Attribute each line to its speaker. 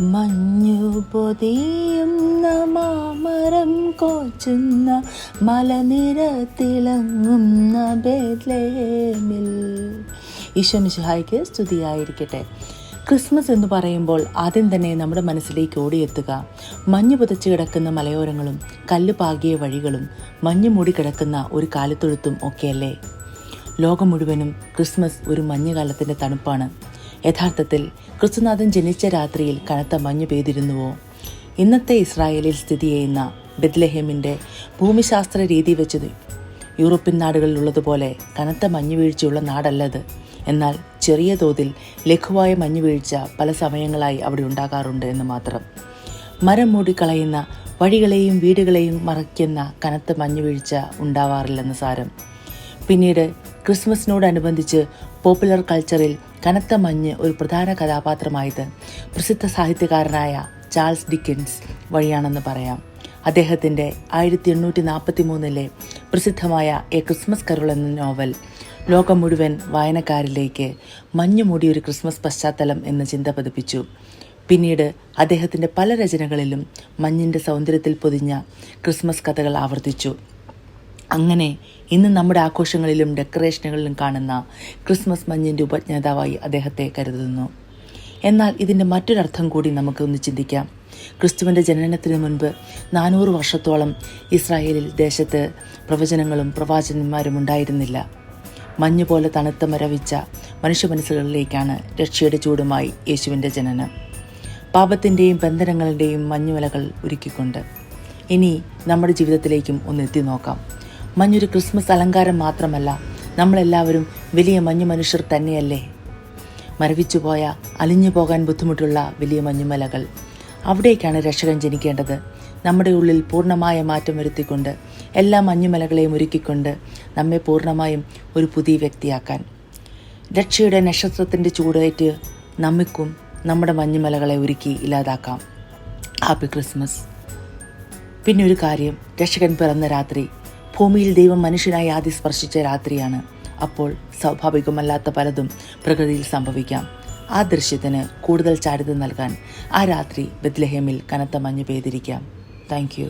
Speaker 1: മഞ്ഞു പൊതിയുന്ന മാമരം കോച്ചുന്ന മലനിരത്തിളങ്ങുന്ന ബേദ്ലേമിൽ ഈശോമിശിഹായ്ക്ക് സ്തുതിയായിരിക്കട്ടെ. ക്രിസ്മസ് എന്ന് പറയുമ്പോൾ ആദ്യം തന്നെ നമ്മുടെ മനസ്സിലേക്ക് ഓടിയെത്തുക. മഞ്ഞ് പുതച്ച് കിടക്കുന്ന മലയോരങ്ങളും കല്ല് പാകിയ വഴികളും മഞ്ഞ് മൂടി കിടക്കുന്ന ഒരു കാലത്തൊഴുത്തും ഒക്കെയല്ലേ? ലോകം മുഴുവനും ക്രിസ്മസ് ഒരു മഞ്ഞുകാലത്തിന്റെ തണുപ്പാണ്. യഥാർത്ഥത്തിൽ ക്രിസ്തുനാഥൻ ജനിച്ച രാത്രിയിൽ കനത്ത മഞ്ഞ് പെയ്തിരുന്നുവോ? ഇന്നത്തെ ഇസ്രായേലിൽ സ്ഥിതി ചെയ്യുന്ന ബെത്ലഹേമിന്റെ ഭൂമിശാസ്ത്ര രീതി വെച്ചത് യൂറോപ്യൻ നാടുകളിലുള്ളതുപോലെ കനത്ത മഞ്ഞുവീഴ്ചയുള്ള നാടല്ലത്. എന്നാൽ ചെറിയ തോതിൽ ലഘുവായ മഞ്ഞുവീഴ്ച പല സമയങ്ങളായി അവിടെ ഉണ്ടാകാറുണ്ട് എന്ന് മാത്രം. മരം മൂടിക്കളയുന്ന വഴികളെയും വീടുകളെയും മറയ്ക്കുന്ന കനത്ത മഞ്ഞുവീഴ്ച ഉണ്ടാവാറില്ലെന്ന് സാരം. പിന്നീട് ക്രിസ്മസിനോടനുബന്ധിച്ച് പോപ്പുലർ കൾച്ചറിൽ കനത്ത മഞ്ഞ് ഒരു പ്രധാന കഥാപാത്രമായത് പ്രസിദ്ധ സാഹിത്യകാരനായ ചാൾസ് ഡിക്കിൻസ് വഴിയാണെന്ന് പറയാം. അദ്ദേഹത്തിന്റെ ആയിരത്തി എണ്ണൂറ്റി നാൽപ്പത്തി മൂന്നിലെ പ്രസിദ്ധമായ എ ക്രിസ്മസ് കരുൾ എന്ന നോവൽ ലോകം മുഴുവൻ വായനക്കാരിലേക്ക് മഞ്ഞു മൂടിയൊരു ക്രിസ്മസ് പശ്ചാത്തലം എന്ന ചിന്ത പതിപ്പിച്ചു. പിന്നീട് അദ്ദേഹത്തിന്റെ പല രചനകളിലും മഞ്ഞിന്റെ സൗന്ദര്യത്തിൽ പൊതിഞ്ഞ ക്രിസ്മസ് കഥകൾ ആവർത്തിച്ചു. അങ്ങനെ ഇന്ന് നമ്മുടെ ആഘോഷങ്ങളിലും ഡെക്കറേഷനുകളിലും കാണുന്ന ക്രിസ്മസ് മഞ്ഞിന്റെ ഉപജ്ഞാതാവായി അദ്ദേഹത്തെ കരുതുന്നു. എന്നാൽ ഇതിന്റെ മറ്റൊരർത്ഥം കൂടി നമുക്ക് ഒന്ന് ചിന്തിക്കാം. ക്രിസ്തുവിന്റെ ജനനത്തിന് മുൻപ് നാനൂറ് വർഷത്തോളം ഇസ്രായേലിൽ ദേശത്ത് പ്രവചനങ്ങളും പ്രവാചകന്മാരും ഉണ്ടായിരുന്നില്ല. മഞ്ഞ് പോലെ തണുത്ത മരവിച്ച മനുഷ്യ മനസ്സുകളിലേക്കാണ് രക്ഷയുടെ ചൂടുമായി യേശുവിന്റെ ജനനം. പാപത്തിന്റെയും ബന്ധനങ്ങളുടെയും മഞ്ഞുവലകൾ ഒരുക്കിക്കൊണ്ട്. ഇനി നമ്മുടെ ജീവിതത്തിലേക്കും ഒന്ന് എത്തി നോക്കാം. മഞ്ഞൊരു ക്രിസ്മസ് അലങ്കാരം മാത്രമല്ല നമ്മളെല്ലാവരും വലിയ മഞ്ഞു മനുഷ്യർ തന്നെയല്ലേ? മരവിച്ചുപോയ അലിഞ്ഞു പോകാൻ ബുദ്ധിമുട്ടുള്ള വലിയ മഞ്ഞുമലകൾ. അവിടേക്കാണ് രക്ഷകൻ ജനിക്കേണ്ടത്. നമ്മുടെ ഉള്ളിൽ പൂർണമായ മാറ്റം വരുത്തിക്കൊണ്ട് എല്ലാ മഞ്ഞുമലകളെയും ഒരുക്കിക്കൊണ്ട് നമ്മെ പൂർണമായും ഒരു പുതിയ വ്യക്തിയാക്കാൻ. രക്ഷയുടെ നക്ഷത്രത്തിന്റെ ചൂടേറ്റ് നമുക്കും നമ്മുടെ മഞ്ഞുമലകളെ ഒരുക്കി ഇല്ലാതാക്കാം. Happy Christmas. പിന്നെ ഒരു കാര്യം രക്ഷകൻ പിറന്ന രാത്രി ഭൂമിയിൽ ദൈവം മനുഷ്യനായി ആദ്യം സ്പർശിച്ച രാത്രിയാണ്. അപ്പോൾ സ്വാഭാവികമല്ലാത്ത പലതും പ്രകൃതിയിൽ സംഭവിക്കാം. ആ ദൃശ്യത്തിന് കൂടുതൽ ചാരുത നൽകാൻ ആ രാത്രി ബദ്ലഹേമിൽ കനത്ത മഞ്ഞ് പെയ്തിരിക്കാം. താങ്ക്